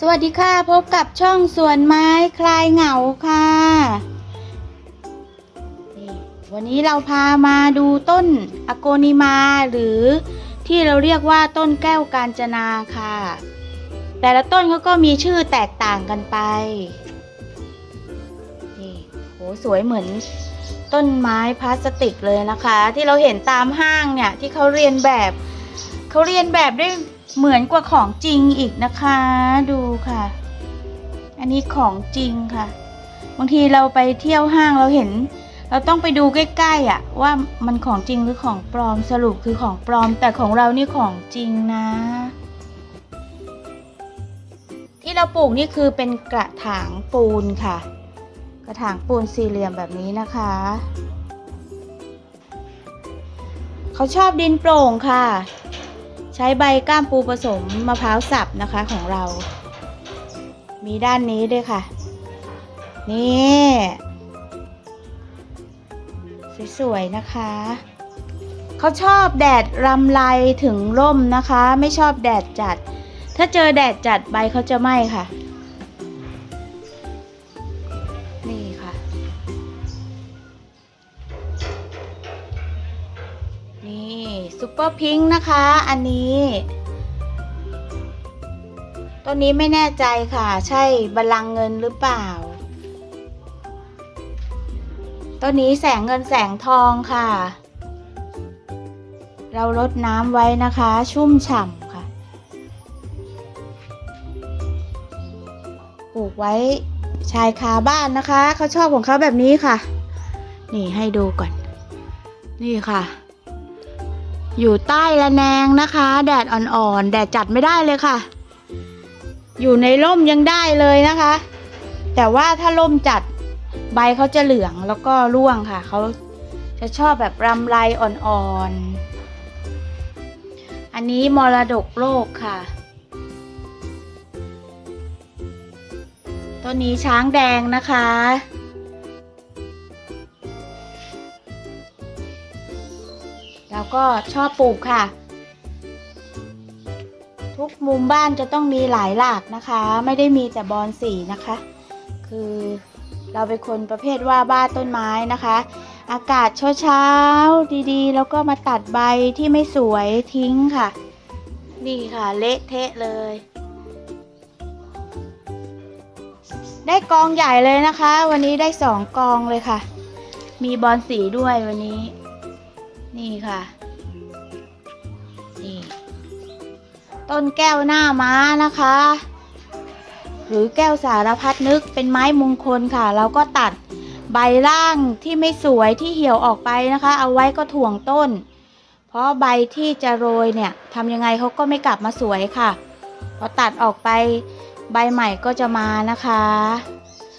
สวัสดีค่ะ พบกับช่องสวนไม้คลายเหงาค่ะวันนี้เราพามาดูต้นอโกนิมาหรือที่เราเรียกว่าต้นแก้วกาญจนาค่ะ แต่ละต้นเขาก็มีชื่อแตกต่างกันไปนี่โหสวยเหมือนต้นไม้พลาสติกเลยนะคะ ที่เราเห็นตามห้างเนี่ยที่เขาเรียนแบบเขาเรียนแบบได้ เหมือนกว่าของจริงอีกนะคะ ดูค่ะ อันนี้ของจริงค่ะ บางทีเราไปเที่ยวห้างเราเห็น เราต้องไปดูใกล้ๆอะว่ามันของจริงหรือของปลอมสรุปคือของปลอม แต่ของเรานี่ของจริงนะ ที่เราปลูกนี่คือเป็นกระถางปูนค่ะ กระถางปูนสี่เหลี่ยมแบบนี้นะคะเขาชอบดินโปร่งค่ะ ใช้ใบก้ามปูผสมมะพร้าวสับนะคะของเรา มีด้านนี้ด้วยค่ะ นี่สวยๆนะคะ เขาชอบแดดรำไรถึงร่มนะคะ ไม่ชอบแดดจัด ถ้าเจอแดดจัดใบเขาจะไหม้ค่ะ ร์พิงค์นะคะ อันนี้ต้นนี้ไม่แน่ใจค่ะ ใช่บัลลังเงินหรือเปล่าต้นนี้แสงเงินแสงทองค่ะ เราลดน้ำไว้นะคะ ชุ่มฉ่ำค่ะปลูกไว้ชายคาบ้านนะคะ เขาชอบของเขาแบบนี้ค่ะ นี่ให้ดูก่อน นี่ค่ะ อยู่ใต้ระแนงนะคะ แดดอ่อนๆ แดดจัดไม่ได้เลยค่ะ อยู่ในร่มยังได้เลยนะคะ แต่ว่าถ้าร่มจัดใบเขาจะเหลืองแล้วก็ร่วงค่ะ เขาจะชอบแบบรำไรอ่อนๆ อันนี้มรดกโลกค่ะต้นนี้ช้างแดงนะคะ แล้วก็ชอบปลูกค่ะ ทุกมุมบ้านจะต้องมีหลายหลากนะคะ ไม่ได้มีแต่บอนสีนะคะ คือเราเป็นคนประเภทว่าบ้านต้นไม้นะคะ อากาศเช้าๆดีๆ แล้วก็มาตัดใบที่ไม่สวยทิ้งค่ะ นี่ค่ะเละเทะเลย ได้กองใหญ่เลยนะคะ วันนี้ได้สองกองเลยค่ะ มีบอลสีด้วยวันนี้ นี่ค่ะ นี่ ต้นแก้วหน้าม้านะคะ หรือแก้วสารพัดนึกเป็นไม้มงคลค่ะ เราก็ตัดใบล่างที่ไม่สวยที่เหี่ยวออกไปนะคะ เอาไว้ก็ถ่วงต้น เพราะใบที่จะโรยเนี่ยทำยังไงเขาก็ไม่กลับมาสวยค่ะ พอตัดออกไปใบใหม่ก็จะมานะคะ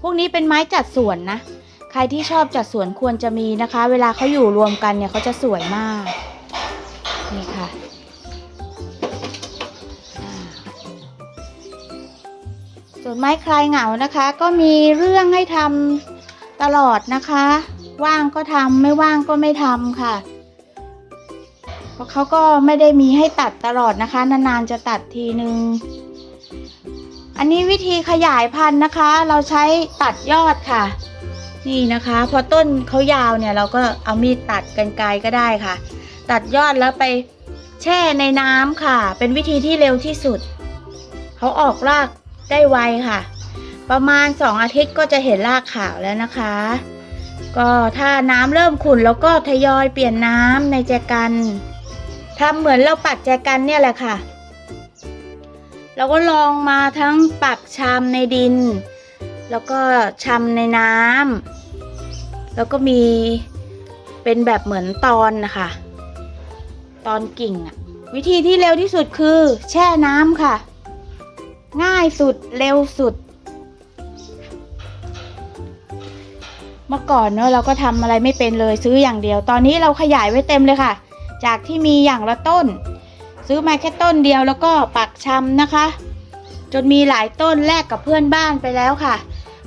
พวกนี้เป็นไม้จัดสวนนะ ใครที่ชอบจัดสวนควรจะมีนะคะ เวลาเขาอยู่รวมกันเนี่ยเขาจะสวยมาก นี่ค่ะส่วนไม้คลายเหงานะคะ ก็มีเรื่องให้ทำตลอดนะคะ ว่างก็ทำไม่ว่างก็ไม่ทำค่ะเพราะเขาก็ไม่ได้มีให้ตัดตลอดนะคะ นานๆจะตัดทีนึงอันนี้วิธีขยายพันธุ์นะคะ เราใช้ตัดยอดค่ะ นี่นะคะ พอต้นเขายาวเนี่ยเราก็เอามีดตัดกันไกลก็ได้ค่ะ ตัดยอดแล้วไปแช่ในน้ำค่ะ เป็นวิธีที่เร็วที่สุด เขาออกรากได้ไวค่ะ ประมาณสองอาทิตย์ก็จะเห็นรากขาวแล้วนะคะ ก็ถ้าน้ำเริ่มขุ่นแล้วก็ทยอยเปลี่ยนน้ำในแจกันทำเหมือนเราปักแจกันเนี่ยแหละค่ะ เราก็ลองมาทั้งปักชามในดิน แล้วก็ชำในน้ำ แล้วก็มีเป็นแบบเหมือนตอนนะคะ ตอนกิ่งอะวิธีที่เร็วที่สุดคือ แช่น้ำค่ะ ง่ายสุดเร็วสุด เมื่อก่อนเนอะเราก็ทำอะไรไม่เป็นเลยซื้ออย่างเดียว ตอนนี้เราขยายไว้เต็มเลยค่ะ จากที่มีอย่างละต้น ซื้อมาแค่ต้นเดียวแล้วก็ปักชำนะคะ จนมีหลายต้นแลกกับเพื่อนบ้านไปแล้วค่ะ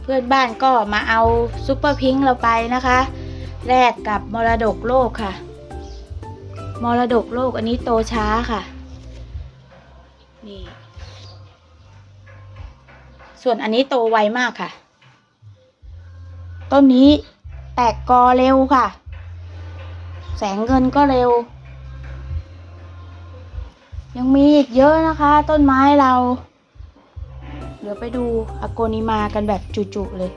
เพื่อนบ้านก็มาเอาซุปเปอร์พิงค์เราไปนะคะแลกกับมรดกโลกค่ะ มรดกโลกอันนี้โตช้าค่ะนี่ส่วนอันนี้โตไวมากค่ะ ต้นนี้แตกกอเร็วค่ะ แสงเงินก็เร็ว ยังมีอีกเยอะนะคะ ต้นไม้เรา เดี๋ยวไปดูอโกนิมากันแบบจุๆเลย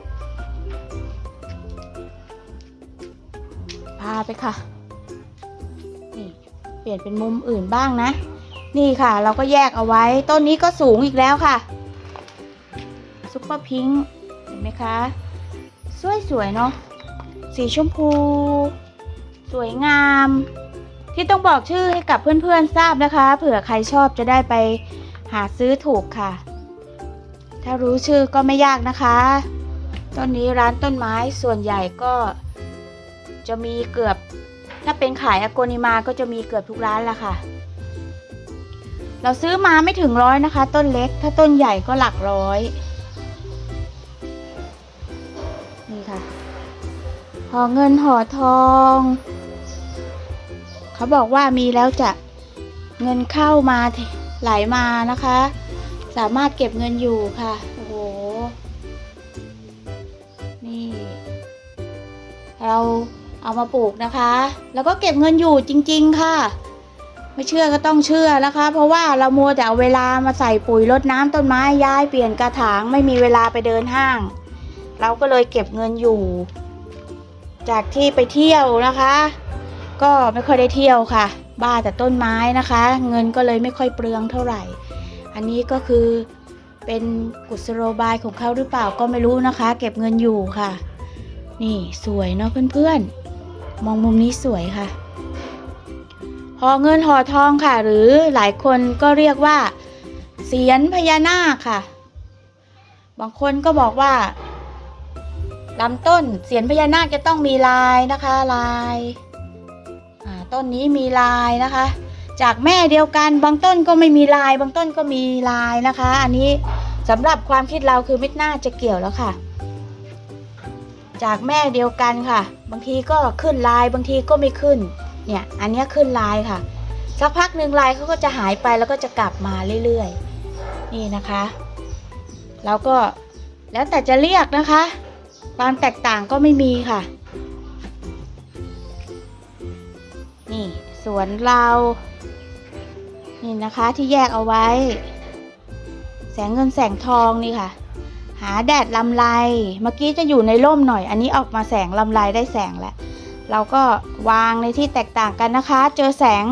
พาไปค่ะ นี่เปลี่ยนเป็นมุมอื่นบ้างนะ นี่ค่ะ เราก็แยกเอาไว้ ต้นนี้ก็สูงอีกแล้วค่ะ ซุปเปอร์พิงค์เห็นไหมคะ สวยๆเนาะ สีชมพู สวยงาม ที่ต้องบอกชื่อให้กับเพื่อนๆทราบนะคะ เผื่อใครชอบจะได้ไปหาซื้อถูกค่ะ ถ้ารู้ชื่อก็ไม่ยากนะคะ ต้นนี้ร้านต้นไม้ส่วนใหญ่ก็จะมีเกือบ ถ้าเป็นขายอโกนิมาก็จะมีเกือบทุกร้านละค่ะ เราซื้อมาไม่ถึงร้อยนะคะ ต้นเล็ก ถ้าต้นใหญ่ก็หลักร้อย นี่ค่ะห่อเงินห่อทอง เขาบอกว่ามีแล้วจะเงินเข้ามาไหลมานะคะ สามารถเก็บเงินอยู่ค่ะ โอ้โห นี่ เราเอามาปลูกนะคะ แล้วก็เก็บเงินอยู่จริง ๆ ค่ะ ไม่เชื่อก็ต้องเชื่อนะคะ เพราะว่าเรามัวแต่เอาเวลามาใส่ปุ๋ยรดน้ำต้นไม้ย้ายเปลี่ยนกระถางไม่มีเวลาไปเดินห้าง เราก็เลยเก็บเงินอยู่ จากที่ไปเที่ยวนะคะ ก็ไม่ค่อยได้เที่ยวค่ะ บ้าแต่ต้นไม้นะคะ เงินก็เลยไม่ค่อยเปลืองเท่าไหร่ อันนี้ก็คือเป็นกุศโลบายของเขาหรือเปล่าก็ไม่รู้นะคะ เก็บเงินอยู่ค่ะ นี่สวยเนาะเพื่อนๆ มองมุมนี้สวยค่ะห่อเงินห่อทองค่ะ หรือหลายคนก็เรียกว่าเสียนพญานาคค่ะ บางคนก็บอกว่าลำต้นเสียนพญานาคจะต้องมีลายนะคะลายต้นนี้มีลายนะคะ จากแม่เดียวกันบางต้นก็ไม่มีลาย บางต้นก็มีลายนะคะ อันนี้สำหรับความคิดเราคือไม่น่าจะเกี่ยวแล้วค่ะ จากแม่เดียวกันค่ะ บางทีก็ขึ้นลายบางทีก็ไม่ขึ้น เนี่ยอันนี้ขึ้นลายค่ะ สักพักหนึ่งลายเขาก็จะหายไปแล้วก็จะกลับมาเรื่อยๆ นี่นะคะแล้วก็แล้วแต่จะเรียกนะคะ ความแตกต่างก็ไม่มีค่ะ สวนเรา นี่นะคะที่แยกเอาไว้ แสงเงินแสงทองนี่ค่ะ หาแดดลำไรเมื่อกี้จะอยู่ในร่มหน่อย อันนี้ออกมาแสงลำไรได้แสงแล้วเราก็วางในที่แตกต่างกันนะคะ เจอแสง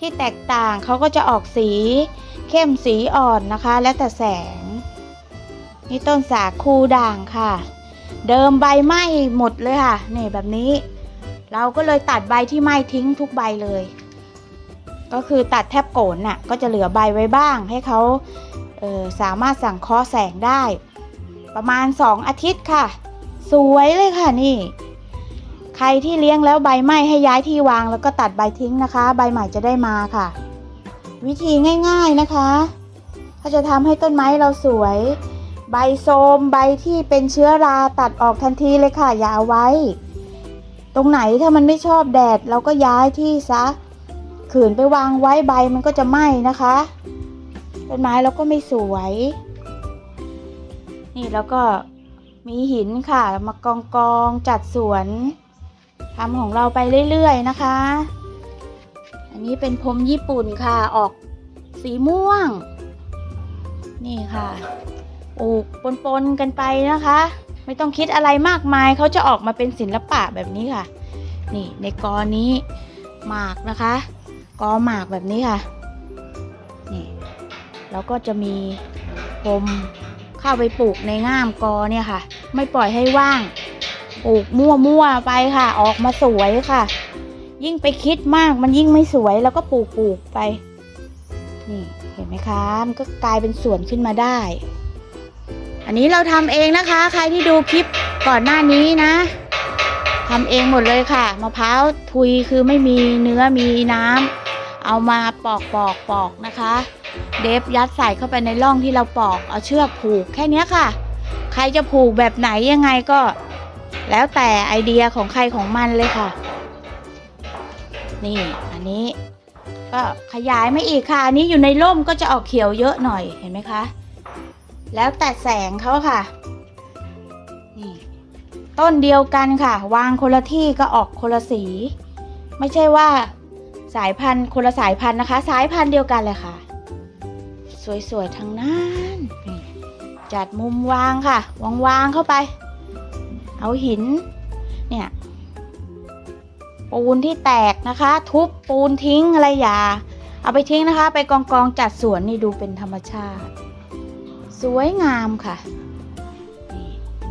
ที่แตกต่างเขาก็จะออกสีเข้มสีอ่อนนะคะ แล้วแต่แสง นี่ต้นสาคูด่างค่ะ เดิมใบไหม้หมดเลยค่ะ นี่แบบนี้ เราก็เลยตัดใบที่ไหม้ทิ้งทุกใบเลย ก็คือตัดแทบโกนน่ะก็จะเหลือใบไว้บ้าง ให้เขาเออสามารถสั่งเคอแสงได้ ประมาณ 2 อาทิตย์ค่ะ สวยเลยค่ะนี่ ใครที่เลี้ยงแล้วใบไหม้ให้ย้ายที่วางแล้วก็ตัดใบทิ้งนะคะ ใบใหม่จะได้มาค่ะ วิธีง่ายๆนะคะถ้าจะทำให้ต้นไม้เราสวย ใบโทมใบที่เป็นเชื้อราตัดออกทันทีเลยค่ะ อย่าเอาไว้ ตรงไหนถ้ามันไม่ชอบแดดเราก็ย้ายที่ซะ ขืนไปวางไว้ใบมันก็จะไหม้นะคะต้นไม้เราก็ไม่สวย นี่แล้วก็มีหินค่ะ มากองกองจัดสวนทำของเราไปเรื่อยๆนะคะ อันนี้เป็นพรมญี่ปุ่นค่ะออกสีม่วง นี่ค่ะปลูกปนๆกันไปนะคะ ไม่ต้องคิดอะไรมากมายเขาจะออกมาเป็นศิลปะแบบนี้ค่ะ นี่ในกอนี้หมากนะคะ กอหมากแบบนี้ค่ะนี่แล้วก็จะมีพรมเข้าไปปลูกในง่ามกอเนี่ยค่ะ ไม่ปล่อยให้ว่างปลูกมั่วๆไปค่ะ ออกมาสวยค่ะ ยิ่งไปคิดมากมันยิ่งไม่สวยแล้วก็ปลูกปลูกไป นี่เห็นไหมคะมันก็กลายเป็นสวนขึ้นมาได้ อันนี้เราทำเองนะคะ ใครที่ดูคลิปก่อนหน้านี้นะทำเองหมดเลยค่ะมะพร้าวทุยคือไม่มีเนื้อมีน้ำเอามาปอกปอกปอกนะคะ เดฟยัดใส่เข้าไปในร่องที่เราปอกเอาเชือกผูกแค่นี้ค่ะ ใครจะผูกแบบไหนยังไงก็ แล้วแต่ไอเดียของใครของมันเลยค่ะ นี่อันนี้ก็ขยายไม่อีกค่ะอันนี้อยู่ในร่มก็จะออกเขียวเยอะหน่อยเห็นไหมคะ แล้วแต่แสงเขาค่ะนี่ต้นเดียวกันค่ะ วางคนละที่ก็ออกคนละสี ไม่ใช่ว่าสายพันธุ์คนละสายพันธุ์นะคะ สายพันธุ์เดียวกันเลยค่ะ สวยๆทั้งนั้นจัดมุมวางค่ะ วางๆเข้าไป เอาหิน เนี่ย ปูนที่แตกนะคะ ทุบปูนทิ้งอะไรอย่า เอาไปทิ้งนะคะ ไปกองกองๆจัดสวนนี่ดูเป็นธรรมชาติ สวยงามค่ะ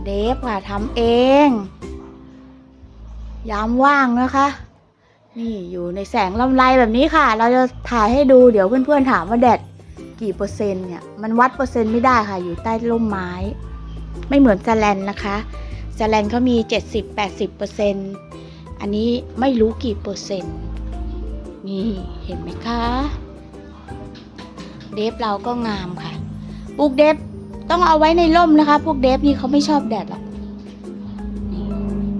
เดฟค่ะทำเอง ยามว่างนะคะ นี่อยู่ในแสงลำไรแบบนี้ค่ะ เราจะถ่ายให้ดูเดี๋ยวเพื่อนๆถามว่าแดดกี่เปอร์เซ็นต์เนี่ย มันวัดเปอร์เซ็นต์ไม่ได้ค่ะ อยู่ใต้ร่มไม้ ไม่เหมือนแซลนนะคะแซลนเขามี 70-80%เปอร์เซ็นต์อันนี้ไม่รู้กี่เปอร์เซ็นต์ นี่เห็นไหมคะ เดฟเราก็งามค่ะ ปลูกเดฟต้องเอาไว้ในร่มนะคะ พวกเดฟนี่เขาไม่ชอบแดดหรอก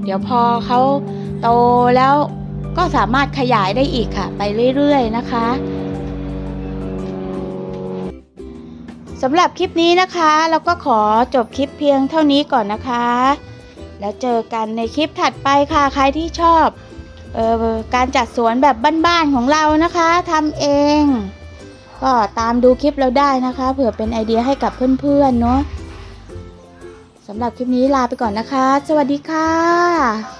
เดี๋ยวพอเขาโตแล้วก็สามารถขยายได้อีกค่ะ ไปเรื่อยๆนะคะสำหรับคลิปนี้นะคะ เราก็ขอจบคลิปเพียงเท่านี้ก่อนนะคะ แล้วเจอกันในคลิปถัดไปค่ะ ใครที่ชอบออการจัดสวนแบบบ้านๆของเรานะคะทำเอง ก็ตามดูคลิปเราได้นะคะ เผื่อเป็นไอเดียให้กับเพื่อนๆเนาะสำหรับคลิปนี้ลาไปก่อนนะคะ สวัสดีค่ะ